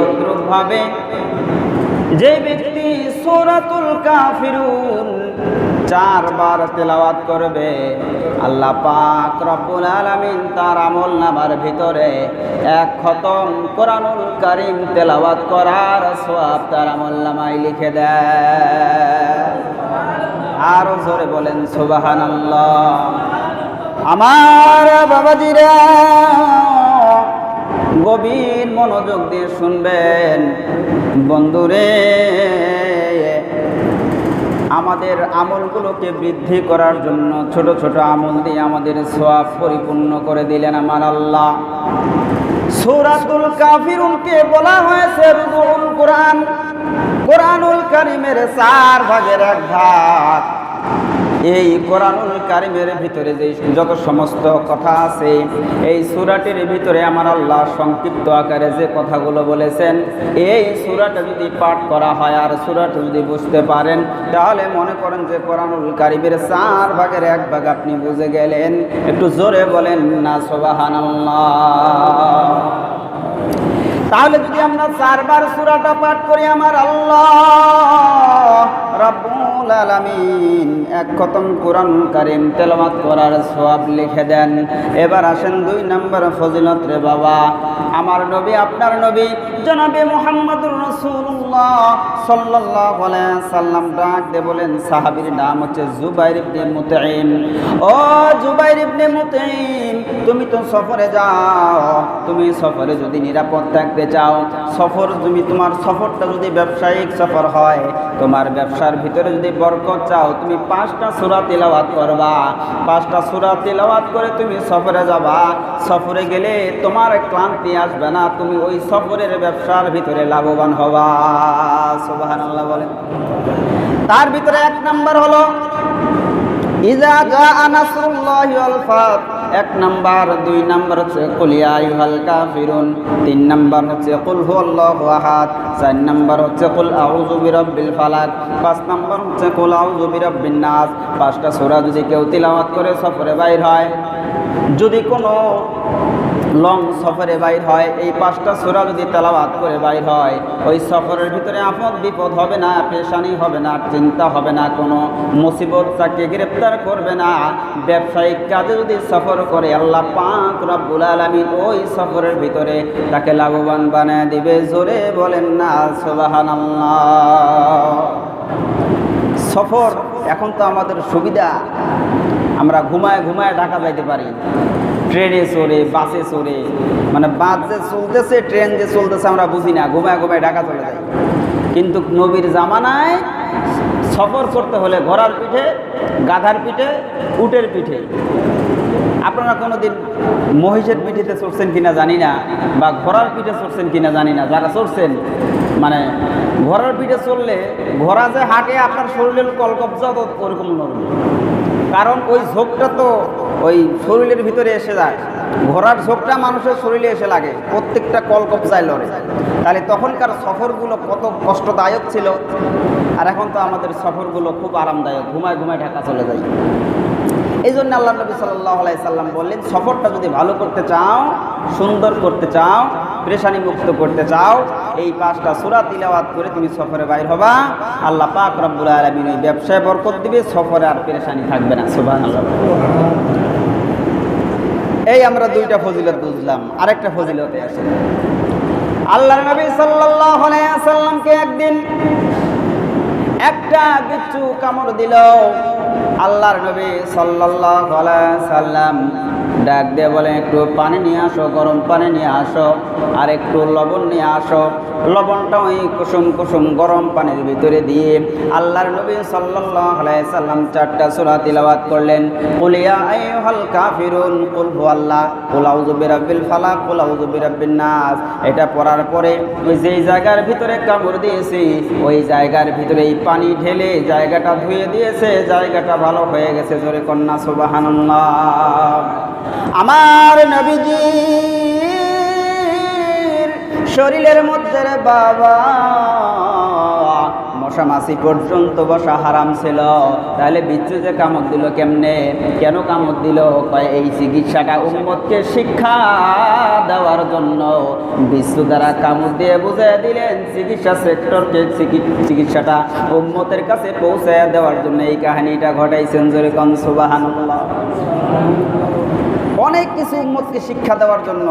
তদ্রুপ ভাবে যে ব্যক্তি সূরাতুল কাফিরুন চারবার তেলাওয়াত করবে, আল্লাহ পাক রব্বুল আলামিন তার আমল নামার ভিতরে এক খতম কোরআনুল কারীম তেলাওয়াত করার সওয়াব তার আমল নামায় লিখে দেয়। আরও জোরে বলেন, সুবহানাল্লাহ। আমার বাবাজিরা, গভীর মনোযোগ দিয়ে শুনবেন। বন্ধুরে, আমাদের আমলগুলোকে বৃদ্ধি করার জন্য ছোট ছোট আমল দিয়ে আমাদের সোয়াব পরিপূর্ণ করে দিলেন আমার আল্লাহ। সূরাতুল কাফিরুনকে বলা হয়েছে রুবুল কোরআন। কোরআনুল কারিমের চার ভাগের এক ভাগ। এই কোরআনুল কারিমের ভিতরে যে যত সমস্ত কথা আছে, এই সুরাটির ভিতরে আমার আল্লাহ সংক্ষিপ্ত আকারে যে কথাগুলো বলেছেন, এই সুরাটা যদি পাঠ করা হয় আর সুরাটা যদি বুঝতে পারেন, তাহলে মনে করেন যে কোরআনুল কারিমের চার ভাগের এক ভাগ আপনি বুঝে গেলেন। একটু জোরে বলেন না সোবাহান তাহলে যদি আমরা চারবার সুরাটা পাঠ করি আমার আল্লাহ রাব্বুল আলামিন এক খতম কোরআন কারীম তেলাওয়াত করার সওয়াব লিখে দেন। এবার আসেন দুই নম্বর ফজিলত রে বাবা। আমার নবী, আপনার নবী, জনাবে মুহাম্মদুর রাসূলুল্লাহ সাল্লাল্লাহু আলাইহি সাল্লাম ডাক দিয়ে বলেন, সাহাবীর নাম হচ্ছে জুবাইর ইবনে মুতাইম। ও জুবাইর ইবনে মুতাইম, তুমি তো সফরে যাও। তুমি সফরে যদি নিরাপদ থাকতে চাও, সফর তুমি, তোমার সফরটা যদি ব্যবসায়িক সফর হয়, তোমার ব্যবসার ভিতরে যদি বরকত চাও, তুমি পাঁচটা সূরা তেলাওয়াত করবা। পাঁচটা সূরা তেলাওয়াত করে তুমি সফরে যাবা। সফরে গেলে তোমার ক্লান্তি আসবে না, তুমি ওই সফরের ব্যবসার ভিতরে লাভবান হবা। সুবহানাল্লাহ বলেন। তার ভিতরে এক নাম্বার হলো ইজা ফাত। এক নাম্বার, দুই নাম্বার হচ্ছে কুলিয়া হালকা ফিরুন তিন নাম্বার হচ্ছে, কুল হুয়াল্লাহু আহাদ চার নাম্বার হচ্ছে, কুল বিরাব্বিল ফালাক পাঁচ নাম্বার হচ্ছে, কুল বিরাব্বিন নাস পাঁচটা সুরা যদি কেউ তিলাওয়াত করে সফরে বাইর হয়। যদি কোনো লং সফরে বাইর হয়। এই পাঁচটা সূরা যদি তেলাওয়াত করে বাইর হয়, ওই সফরের ভিতরে আপদ বিপদ হবে না, পেশানি হবে না, চিন্তা হবে না, কোনো মুসিবত তাকে গ্রেপ্তার করবে না। ব্যবসায়িক কাজে যদি সফর করে, আল্লাহ পাক রব্বুল আলামিন ওই সফরের ভিতরে তাকে লাভবান বানায় দিবে। জোরে বলেন না, সুবহানাল্লাহ। সফর এখন তো আমাদের সুবিধা। আমরা ঘুমায় ঘুমায় ঢাকা যাইতে পারি। ট্রেনে চড়ে, বাসে চড়ে মানে বাস যে চলতেছে, ট্রেন যে চলতেছে আমরা বুঝি না, ঘুমায় ঘুমায় ঢাকা চলে যাই। কিন্তু নবীর জামানায় সফর করতে হলে ঘোড়ার পিঠে, গাধার পিঠে, উটের পিঠে। আপনারা কোনো দিন মহিষের পিঠিতে চড়ছেন কিনা জানি না, বা ঘোড়ার পিঠে চড়ছেন কিনা জানি না, যারা চড়ছেন মানে ঘোড়ার পিঠে চললে ঘোড়া যে হাঁটে, আপনার শরীরের কলকবজা ওরকম নড়বে কারণ ওই ঝোঁকটা তো ওই শরীরের ভিতরে এসে যায়। ঘোড়ার ঝোঁকটা মানুষের শরীরে এসে লাগে, প্রত্যেকটা কলকবজায় লড়ে। তাহলে তখনকার সফরগুলো কত কষ্টদায়ক ছিল, আর এখন তো আমাদের সফরগুলো খুব আরামদায়ক, ঘুমায় ঘুমায় ঢাকা চলে যায়। এই জন্য আল্লাহ নবী সাল্লাহ সাল্লাম বললেন, সফরটা যদি ভালো করতে চাও, সুন্দর করতে চাও পেরেশানি মুক্ত করতে চাও, এই পাঁচটা সুরা তিলাওয়াত করে তুমি সফরে বাইর হবা। আল্লাহ পাক রব্বুল আলমিন ওই ব্যবসায় বরকত দিবে, সফরে আর পেরেশানি থাকবে না। সুবাহ এই আমরা দুইটা ফজিলত বুঝলাম, আরেকটা ফজিলতে আছে আল্লাহ নবী সাল্লাল্লাহু আলাইহি সাল্লামকে একদিন একটা বিচ্ছু কামড় দিল। আল্লাহর নবী আলাইহি সাল্লাম ডাক দিয়ে বলে, একটু পানি নিয়ে আসো, গরম পানি নিয়ে আসো, আর একটু লবণ নিয়ে আসো। লবণটা ওই কুসুম কুসুম গরম পানির ভিতরে দিয়ে আল্লাহর নবী সাল্লাল্লাহু আলাইহি সাল্লাম চারটা সূরা তিলাওয়াত করলেন। কুল ইয়া আইয়ুহাল কাফিরুন, কুল হুয়াল্লাহ, কুল আউযু বিরাব্বিল ফালাক, কুল আউযু বিরাব্বিন নাস। এটা পড়ার পরে ওই যেই জায়গার ভিতরে কামড় দিয়েছি, ওই জায়গার ভিতরে এই পানি ঢেলে জায়গাটা ধুয়ে দিয়েছে, জায়গাটা ভালো হয়ে গেছে জোরে কন্যা সুবাহান আমার নবীজি শরীরের মধ্যে বাবা মশা মাছি পর্যন্ত বসা হারাম ছিল। তাহলে বিচ্ছু যে কামড় দিল কেমনে? কেন কামড় দিল? এই চিকিৎসাটা উম্মতকে শিক্ষা দেওয়ার জন্য। বিশ্ব দ্বারা কামড় দিয়ে বুঝিয়ে দিলেন চিকিৎসা সেক্টরকে চিকিৎসাটা উম্মতের কাছে পৌঁছে দেওয়ার জন্য। এই কাহিনীটা ঘটাইছেন জোরে কন সুবহানাল্লাহ। অনেক কিছু উম্মতকে শিক্ষা দেওয়ার জন্য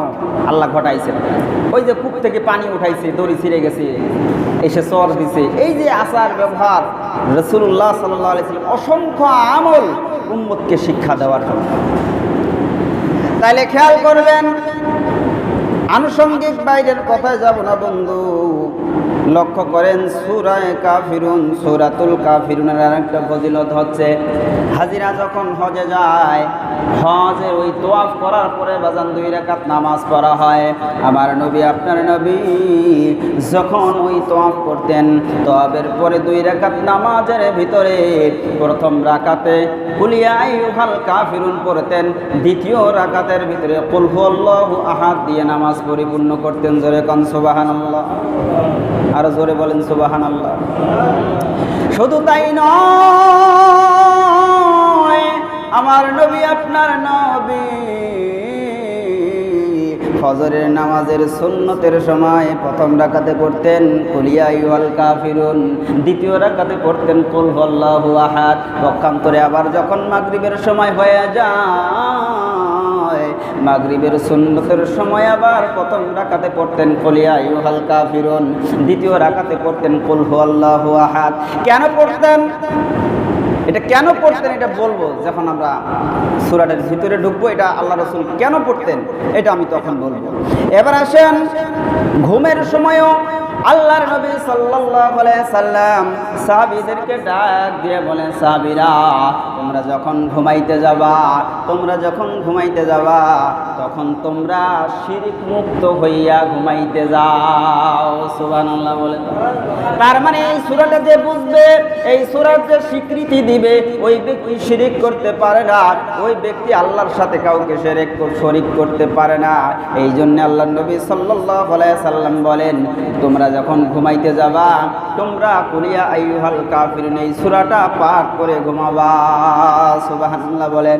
আল্লাহ ঘটাইছেন। ওই যে কূপ থেকে পানি উঠাইছে, দড়ি ছিঁড়ে গেছে, এসে চর দিছে। এই যে আচার ব্যবহার রসুল্লাহ সাল্লাহ আলাইসাল্লাম অসংখ্য আমল উম্মতকে শিক্ষা দেওয়ার জন্য। তাইলে খেয়াল করবেন, আনুষঙ্গিক বাইরের কথায় যাব না বন্ধু। লক্ষ্য করেন সুরায় কাফিরুন, সুরাতুল কাফিরুনের আর একটা ফজিলত হচ্ছে, হাজিরা যখন হজে যায় হজের ওই তোয়াফ করার পরে বাজান দুই রাকাত নামাজ পড়া হয়। আমার নবী, আপনার নবী যখন ওই তোয়াফ করতেন তোয়াবের পরে দুই রাকাত নামাজের ভিতরে প্রথম রাকাতে কুলিয়াই উহাল কাফিরুন পড়তেন, দ্বিতীয় রাকাতের ভিতরে কুলহু আল্লাহু আহাদ দিয়ে নামাজ পরিপূর্ণ করতেন। জোরে কন আরও জোরে বলেন সুবাহান আল্লাহ শুধু তাই নয়, আমার নবী, আপনার নবী, ফজরের নামাজের সুন্নতের সময় প্রথম রাকাতে পড়তেন কুলিয়া ইউল কাফিরুন দ্বিতীয় রাকাতে পড়তেন, কুল হল্লাহু আহাদ পক্ষান্তরে আবার যখন মাগরিবের সময় হয়ে যায় মাগরিবের সুন্নতের সময় আবার প্রথম রাকাতে পড়তেন কলিয়া ইউহাল কাফিরুন। দ্বিতীয় রাকাতে পড়তেন, কুল আল্লাহু আহাদ। কেন পড়তেন? এটা কেন পড়তেন? এটা বলব, যখন আমরা সুরাটের ভিতরে ঢুকবো, এটা আল্লাহ রসুল কেন পড়তেন? এটা আমি তখন বলব। এবার আসেন, ঘুমের সময়ও আল্লাহর নবী সাল্লাল্লাহু আলাইহি সাল্লাম সাহাবীদেরকে ডাক দিয়ে বলেন, সাহাবীরা, তোমরা যখন ঘুমাইতে যাবা, তোমরা যখন ঘুমাইতে যাবা তখন তোমরা শিরিক মুক্ত হইয়া ঘুমাইতে যাও। সুবহানাল্লাহ বলেন তার মানে এই সুরাটা যে বুঝবে, এই সূরার যে স্বীকৃতি দিবে, ওই ব্যক্তি শিরিক করতে পারে না, ওই ব্যক্তি আল্লাহর সাথে কাউকে শিরিক শরিক করতে পারে না। এই জন্য আল্লাহ নবী আলাইহি সাল্লাম বলেন, তোমরা যখন ঘুমাইতে যাবা, তোমরা কুলিয়া আইয়ুহাল কাফিরুন, এই সুরাটা পাঠ করে ঘুমাবা। সুবহানাল্লাহ বলেন।